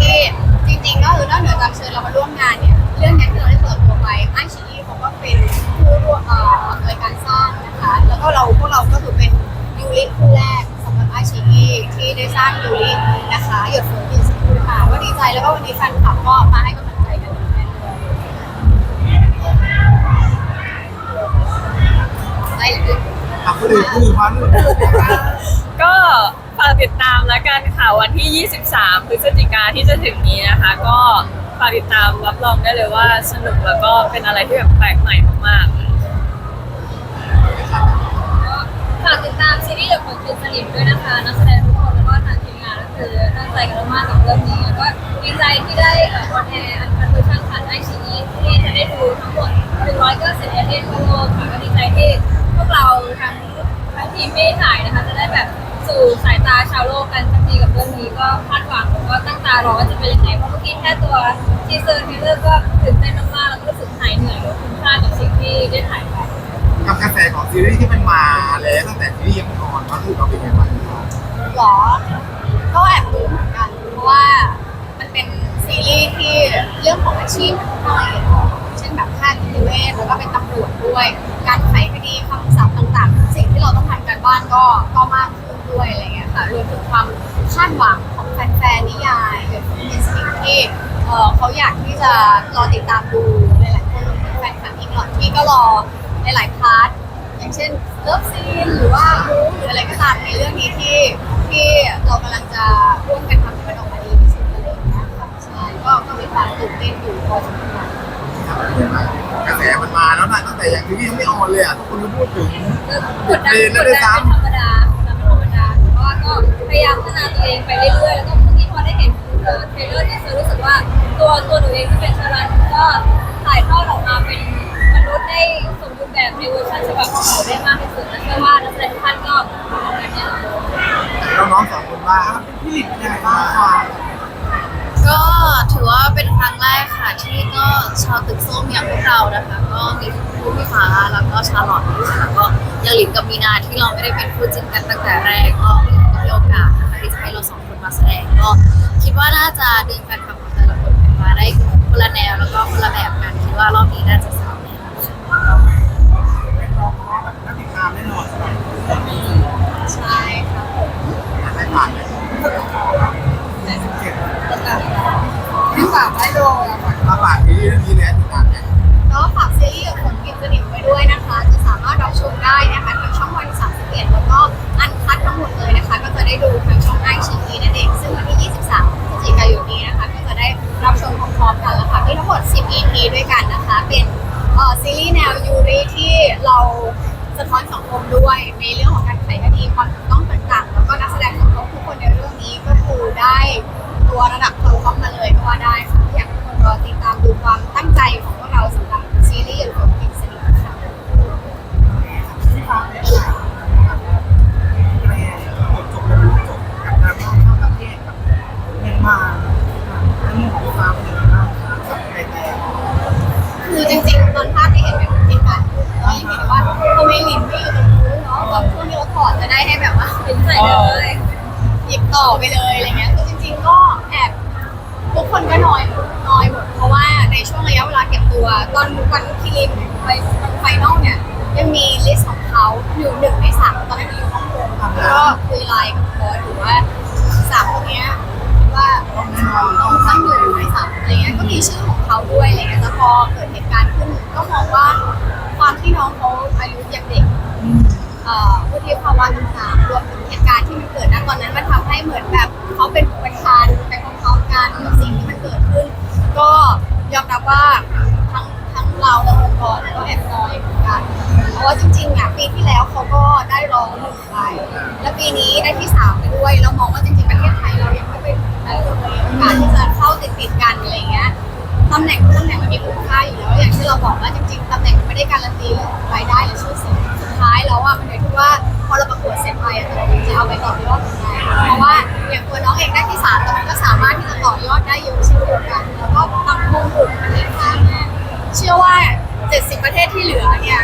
ด้วยนะคะที่จริงๆก็คือนอกเหนือจากเชิญเรามาร่วมงานเนี่ยเรื่องนี้ที่เราได้เปิดตัวไปไอชีอีเขาก็เป็นผู้ร่วมเอ่อในวยการสร้างนะคะแล้วก็เราพวกเราก็คือเป็นยูริคู่แรกสำหรับไอชีอีที่ได้สร้างยูรินะคะหยดฝนกินสกูค่ะก็ดีใจแล้วก็วันนี้แฟนคลับก็มาให้กำลังใจกันแน่นเลยอะไรอย่างเงี้ยอะคนอื่นคนอื่นมาด้วยก็ ฝากติดตามแล้วกันค่ะวันที่ 23 พฤศจิกาที่จะถึงนี้นะคะ ก็ฝากติดตามรับรองได้เลยว่าสนุกแล้วก็เป็นอะไรที่แบบแปลกใหม่มากๆารอว่าจะเป็นยังไงเพราะเมื่อกี้แค่ตัวทีเซอร์ทรลเลอร์ก็ตื่นเต้นมากๆแล้วก็รู้สึกหายเหนื่อยแล้วคุ้มค่ากับสิ่งที่ได้ถ่ายไปกับกระแสของซีรีส์ที่มันมาแล้วตั้งแต่ซีรีส์ยังไม่ออนมาคือเราเป็นไงบ้างหรอ ก็แอบรู้เหมือนกันเพราะว่ามันเป็นซีรีส์ที่เรื่องของอาชีพมันค่อนข้างละเอียดอ่อนเช่นแบบแพทย์นิติเวชแล้วก็เป็นตำรวจด้วย การไขคดีคำศัพท์ต่างๆ สิ่งที่เราต้องทำกันบ้านก็ก็มากขึ้นด้วยอะไรเงี้ยค่ะรวมถึงความคาดหวัง แฟนๆนิยายหรือเป็นสิ่งที่เอ่อเขาอยากที่จะรอติดตามดูหลายๆคนรวมถึงแฟนคลับอีกหลอดที่ก็รอในหลายๆพาร์ทอย่างเช่นเลิฟซีนหรือว่ามูหรืออะไรก็ตามในเรื่องนี้ที่ที่เรากำลังจะร่วมกันทำให้มันออกมาดีที่สุดอะไรอย่างเงี้ยค่ะใช่ก็ก็มีความตื่นเต้นอยู่พอสมควรกระแสมันมาแล้วนะตั้งแต่ยังซีรีส์ยังไม่ออนเลยอะทุกคนก็พูดถึงกดดันกดดันเป็นธรรมดากดดั องที่เป็นชาลันก็ถ่ายทอดออกมาเป็นมนุษย์ได้สมบูรณ์แบบในเวอร์ชันฉบับของเขาได้มากที่สุดและเชื่อว่านักแสดงทุกท่านก็ทำกันเนี่ยเราน้องสองคนว่าพี่หลินเป็นยังไงบ้างคะก็ถือว่าเป็นครั้งแรกค่ะที่ก็ชาวตึกส้มอย่างพวกเรานะคะ ก็มีทั้งคู่พี่ฟ้าแล้วก็ชาลอตนะคะแล้วก็ยังหลินกับมีนาที่เราไม่ได้เป็นคู่จิ้นกันตั้งแต่แรกก็มีโอกาสนะคะที่จะให้เราสองคนมาแสดงก็คิดว่าน่าจะดึงแฟน ละแนวแล้วก็คนละแบบกันคิดว่ารอบนี้น่าจะ จริงๆตอนภาพที่เห็นเป็นจริงกันก็ยังเห็นว่าทำไมหลินไม่อยู่ตรงนู้นเนาะแบบช่วงที่เราถอดจะได้ให้แบบว่าเป็นใส่เลยหยิบต่อไปเลยอะไรเงี้ยคือจริง ๆ ก็แอบทุกคนก็น้อยน้อยหมดเพราะว่าในช่วงระยะเวลาเก็บตัว ตอนวันที่ริมไปวันไฟนอลเนี่ยยังมีลิสต์ของเขาอยู่หนึ่งในสามตอนนั้นอยู่ห้องโถงค่ะก็คุยไลน์กับโค้ชหรือว่าสามคนเนี้ยว่า มีชื่อของเขาด้วยอะไรเงี้ยแต่พอเกิดเหตุการณ์ขึ้นก็มองว่าความที่น้องเขาอายุยังเด็กเอ่อวุฒิภาวะต่างๆรวมถึงเหตุการณ์ที่มันเกิดณตอนนั้นมันทำให้เหมือนแบบเขาเป็นประธานไปพร้อมๆกันกับสิ่งที่มันเกิดขึ้น ก็ยอมรับว่าทั้งทั้งเราและองค์กรก็แอบน้อยเหมือนกันเพราะว่าจริงๆอะปีที่แล้วเขาก็ได้รองหนึ่งไปและปีนี้ได้ที่สามไปด้วยเรามองว่าจริงๆประเทศไทยเรายังไม่เป็นได้เลยโอกาสที่จะเข้าติดๆกันอะไรเงี้ย ตำแหน่งตำแหน่งมันมีคุณค่าอยู่แล้วอย่างที่เราบอกว่าจริงๆตำแหน่งมันไม่ได้การันตีเรื่องรายได้หรือชื่อเสียงสุดท้ายแล้วอะมันอยู่ที่ว่าพอเราประกวดเสร็จไปอะเราจะเอาไปต่อยอดยังไงเพราะว่าอย่างตัวน้องเองได้ที่สามแต่มันก็สามารถที่จะต่อยอดได้เยอะเช่นเดียวกันแล้วก็ทำมงกุฎประเทศไทยเนี่ยเชื่อว่า 70 ประเทศที่เหลือเนี่ย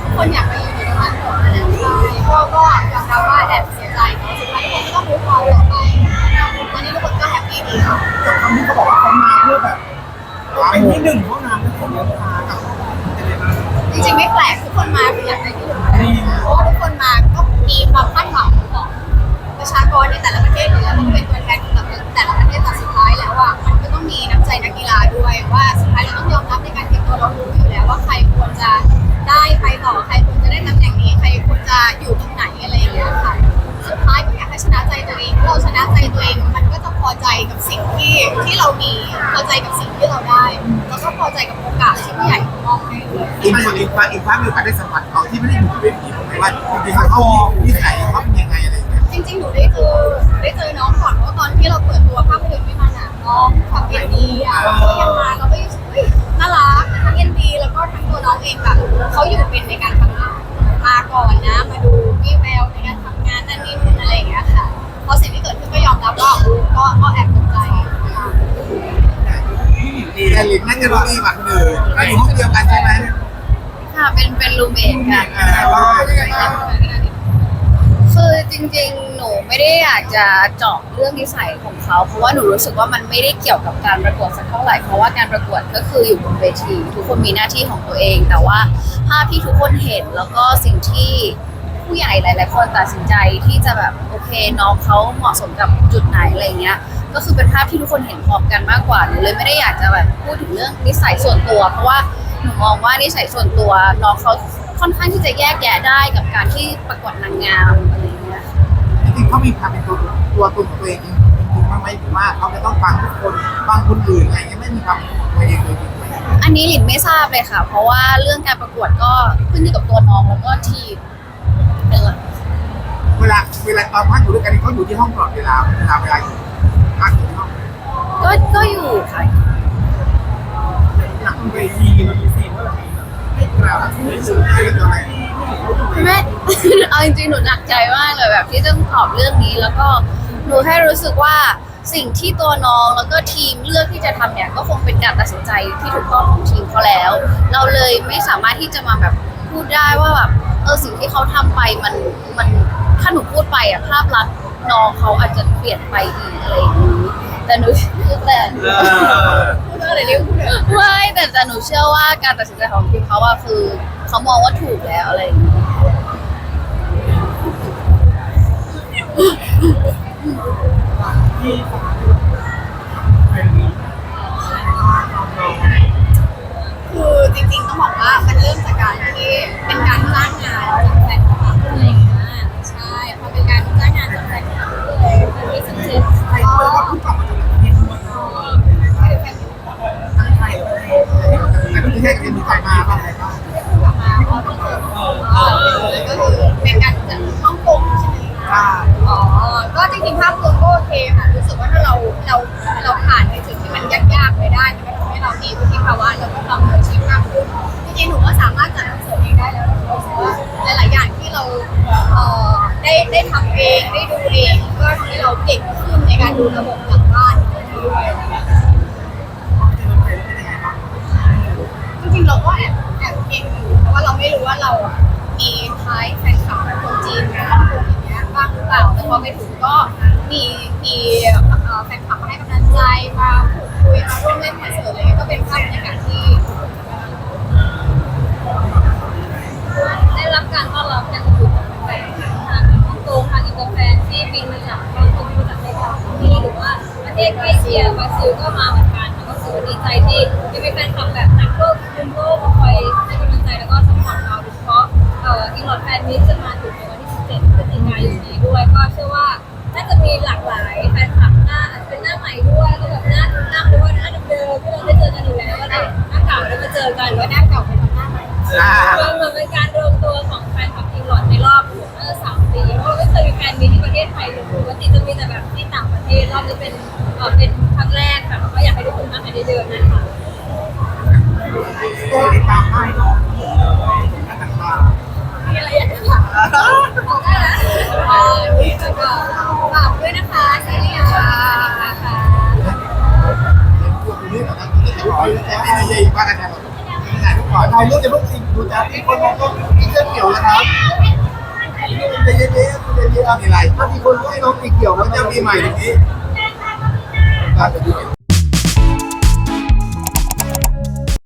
ทุกคนอยากไปอยู่ในประมาณหมดนะใช่ก็ก็ยอมรับว่าแอบเสียใจเนาะสุดท้ายทุกคนก็ต้องรู้ความต่อไปตอนนี้ทุกคนก็แฮปปี้ดีค่ะจาก เป็นที่หนึ่งห้องน้ำของลูกค้ากับจริงๆไม่แปลกทุกคนมาคืออยากได้ที่อยู่อเพราะทุกคนมาก็มีความคาดหวังของประชากรในแต่ละประเทศอยู่แล้วมันเป็นตัวแทนของแต่ละประเทศแต่สุดท้ายแล้วอะมันก็ต้องมีน้ำใจนักกีฬาด้วยว่าสุดท้ายเราต้องยอมรับในการเก็บตัวเรารู้อยู่แล้วว่าใครควรจะได้ไปต่อใครควรจะได้ตำแหน่งนี้ใครควรจะอยู่ตรงไหนอะไรอย่างเงี้ยค่ะสุดท้ายก็อยากให้ชนะใจตัวเองเราชนะใจตัวเองมันก็จะพอใจกับสิ่งที่ที่เรามีพอใจกับสิ่ง ฝั่งอีกฝั่งอีกฝั่งมีโอกาสได้สัมผัสเขาที่ไม่ได้อยู่ในเวทีผมว่าจริงๆเขามีนิสัยเขาเป็นยังไงอะไรอย่างเงี้ยจริงๆหนูได้เจอได้เจอน้องก่อนเพราะว่าตอนที่เราเปิดตัวภาพยนตร์ไม่มาหนาน้องขับเอ็นดีอะเขายังมาเราก็รู้สึกเฮ้ยน่ารักทั้งเอ็นดีแล้วก็ทั้งตัวน้องเองแบบเขาอยู่เป็นในการทำงานมาก่อนนะมาดูวี่แววในการทำงานนั่นนี่นู่นอะไรอย่างเงี้ยค่ะพอสิ่งที่เกิดขึ้นก็ยอมรับว่าก็ก็แอบตกใจค่ะแต่ลินนั่นจะรู้ดีแบบหนึ่งแล้วอยู่ห้องเดียวกันใช่ไหม ค่ะ เป็นเป็นรูเมทกันคือจริงๆ หนูไม่ได้อยากจะเจาะเรื่องนิสัยของเขา เพราะว่าหนูรู้สึกว่ามันไม่ได้เกี่ยวกับการประกวดสักเท่าไหร่ เพราะว่าการประกวดก็คืออยู่บนเวที ทุกคนมีหน้าที่ของตัวเอง แต่ว่าภาพที่ทุกคนเห็นแล้วก็สิ่งที่ผู้ใหญ่หลาย ๆ คนตัดสินใจที่จะแบบโอเคน้องเขาเหมาะสมกับจุดไหนอะไรเงี้ย ก็คือเป็นภาพที่ทุกคนเห็นพร้อมกันมากกว่าหนูเลยไม่ได้อยากจะแบบพูดถึงเรื่องนิสัยส่วนตัว เพราะว่า หนูมองว่านิสัยส่วนตัวน้องเขาค่อนข้างที่จะแยกแยะได้กับการที่ประกวดนางงามอะไรเงี้ยจริงๆเขามีความเป็นตัวตัวตนของตัวเองจริงๆมากไหมหรือว่าเขาจะต้องฟังทุกคนฟังคนอื่นอะไรเงี้ยไม่มีความเป็นตัวเองเลยจริงๆอันนี้หลินไม่ทราบเลยค่ะ เพราะว่าเรื่องการประกวดก็ขึ้นอยู่กับตัวน้องแล้วก็ทีมเป็นหลักเวลาเวลาตอนพักอยู่ด้วยกันเขาอยู่ที่ห้องตลอดเวลาเวลาเวลาอยู่พักอยู่ที่ห้องก็ก็อยู่ค่ะหลัง เวทีมันมีซีนว่าไม่กล่าวไม่สื่อให้ตัวไหนแม่เอาจริงๆหนูหนักใจมากเลยแบบที่ต้องตอบเรื่องนี้แล้วก็หนูแค่รู้สึกว่าสิ่งที่ตัวน้องแล้วก็ทีมเลือกที่จะทำเนี่ยก็คงเป็นการตัดสินใจที่ถูกต้องของทีมเขาแล้ว เราเลยไม่สามารถที่จะมาแบบพูดได้ว่าแบบเออสิ่งที่เขาทำไปมันมันถ้าหนูพูดไปอะภาพลักษณ์น้องเขาอาจจะเปลี่ยนไปอีกอะไรอย่างนี้แต่หนูแต่พูดเรื่ อะไรเรื่องพูดเรื่ไม่แต่แต่หนูเชื่อว่าการตัดสินใจของทีมเขาอะคือเขามองว่าถูกแล้วอะไรอย่างเงี้ยที่ เราเก่งขึ้นในการดูระบบหลังบ้านด้วยจริงๆเราก็แอบแอบเก่งอยู่เพราะว่าเราไม่รู้ว่าเราอะมีท้ายแฟนคลับคนจีนนะคนอย่างเงี้ยบ้างหรือเปล่าแต่พอไปถึงก็มีมีแฟนคลับมาให้กำลังใจมาพู นมีที่ประเทศไทยเลยปกติจะมีแต่แบบที่ต่างประเทศรอบนี้เป็นเอ่อเป็นครั้งแรกค่ะก็อยากให้ทุกคนมาให้ได้เดินนะคะก็ติดตามให้น้องต่างมีอะไรอยากจะถามบอกได้นะเอ่อนี่แล้วก็ฝากด้วยนะคะซีรีส์ค่ะค่ะๆตัวนี้นะครับจะถ่ายรูปแต่ไม่ได้ว่ากันนะถ่ายรูปก่อนถ่ายรูปจะเพิ่งดูจ้าที่คนมองก็มีเสื้อเกี่ยวนะครับ มีอะไรถ้ามีคนให้น้องมีเกี่ยวมันจะมีใหม่ตรงนี้